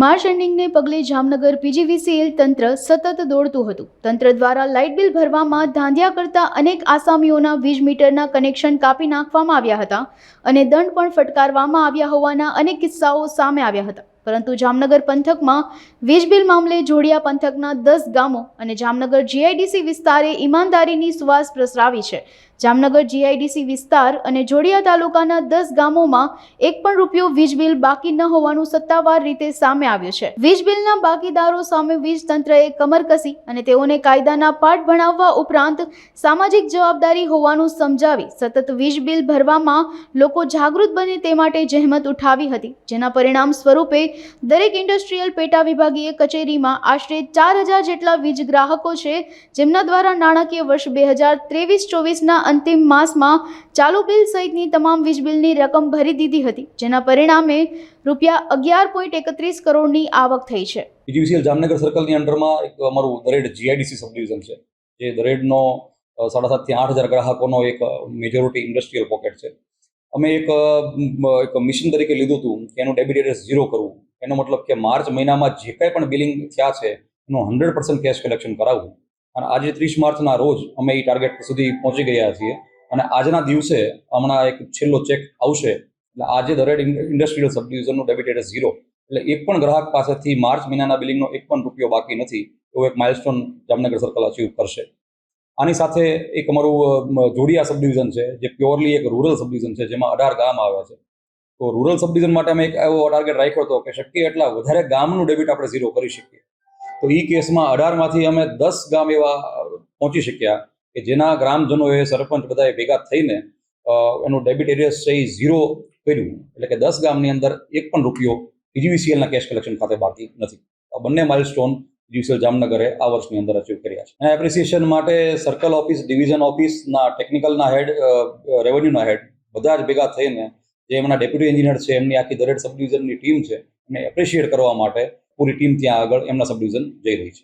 March એન્ડિંગને પગલે Jamnagar PGVCL તંત્ર સતત દોડતું હતું. તંત્ર દ્વારા લાઇટ બિલ ભરવામાં ધાંધિયા કરતા અનેક આસામીઓના વીજ મીટરના કનેક્શન કાપી નાખવામાં આવ્યા હતા અને દંડ પણ ફટકારવામાં આવ્યા હોવાના અનેક કિસ્સાઓ સામે આવ્યા હતા. પરંતુ જામનગર પંથકમાં વીજ બિલ મામલે જોડિયા પંથકના દસ ગામો અને જામનગર જીઆઈડીસી વિસ્તારે ઈમાનદારીની સુવાસ પ્રસરાવી છે. જામનગર જીઆઈડીસી વિસ્તાર અને જોડિયા તાલુકાના દસ ગામોમાં એક પણ રૂપિયો વીજ બિલ બાકી ન હોવાનું સત્તાવાર રીતે સામે આવ્યું છે. વીજ બિલના બાકીદારો સામે વીજ તંત્રએ કમર કસી અને તેઓને કાયદાના પાઠ ભણાવવા ઉપરાંત સામાજિક જવાબદારી હોવાનું સમજાવી સતત વીજ બિલ ભરવામાં લોકો જાગૃત બને તે માટે જહેમત ઉઠાવી હતી, જેના પરિણામ સ્વરૂપે દરેક ઇન્ડસ્ટ્રીયલ પેટા વિભાગીય કચેરીમાં આશરે ચાર હજાર જેટલા વીજ ગ્રાહકો છે, જેમના દ્વારા નાણાકીય વર્ષ બે હજાર ત્રેવીસ ચોવીસના અંતિમ માસમાં ચાલુ બિલ સહિતની તમામ વીજ બિલની રકમ ભરી દીધી હતી, જેના પરિણામે રૂપિયા અગિયાર પોઈન્ટ એકત્રીસ કરોડની આવક થઈ છે. પીજીવીસીએલ જામનગર સર્કલની અંડરમાં એક અમારું દરેડ જીઆઈડીસી સબડિવિઝન છે, જે દરેડનો સાડા સાતથી આઠ હજાર ગ્રાહકોનો એક મેજોરિટી ઇન્ડસ્ટ્રીયલ પોકેટ છે. અમે એક એક મિશન તરીકે લીધું હતું, કે એનું ડેબિટ એડ્રેસ ઝીરો કરવું. એનો મતલબ કે માર્ચ મહિનામાં જે કંઈ પણ બિલિંગ થયા છે, એનું હંડ્રેડ પર્સન્ટ કેશ કલેક્શન કરાવવું. અને આજે ત્રીસ માર્ચના રોજ અમે એ ટાર્ગેટ સુધી પહોંચી ગયા છીએ. અને આજના દિવસે હમણાં એક છેલ્લો ચેક આવશે. એટલે આજે દરેક ઇન્ડસ્ટ્રીયલ સબ ડિવિઝનનું ડેબિટ એડ્રેસ ઝીરો એટલે એક પણ ગ્રાહક પાસેથી માર્ચ મહિનાના બિલિંગનો એક પણ રૂપિયો બાકી નથી. એવો એક માઇલસ્ટોન જામનગર સર્કલ અચીવ કરશે. આની સાથે એક અમારું જોડિયા સબ ડિવિઝન છે, જે પ્યોરલી એક રૂરલ સબ છે, જેમાં અઢાર ગામ આવે છે. તો રૂરલ સબડિવિઝન માટે અમે એક એવો ટાર્ગેટ રાખ્યો હતો કે શક્ય એટલા વધારે ગામનું ડેબિટ આપણે ઝીરો કરી શકીએ. તો એ કેસમાં અઢારમાંથી અમે દસ ગામ એવા પહોંચી શક્યા કે જેના ગ્રામજનોએ સરપંચ બધાએ ભેગા થઈને એનું ડેબિટ એરિયસ છે એ ઝીરો કર્યું. એટલે કે દસ ગામની અંદર એક પણ રૂપિયો પીજીવીસીએલના કેશ કલેક્શન ખાતે બાકી નથી. આ બંને માઇલસ્ટોન પીજીવીસીએલ જામનગરે આ વર્ષની અંદર અચીવ કર્યા છે. અને એપ્રિસિએશન માટે સર્કલ ઓફિસ ડિવિઝન ઓફિસના ટેકનિકલના હેડ રેવન્યુના હેડ બધા જ ભેગા થઈને જે એમના ડેપ્યુટી એન્જિનિયર છે, એમની આખી દરેક સબ ડિવિઝનની ટીમ છે, એને એપ્રિશિએટ કરવા માટે પૂરી ટીમ ત્યાં આગળ એમના સબ જઈ રહી છે.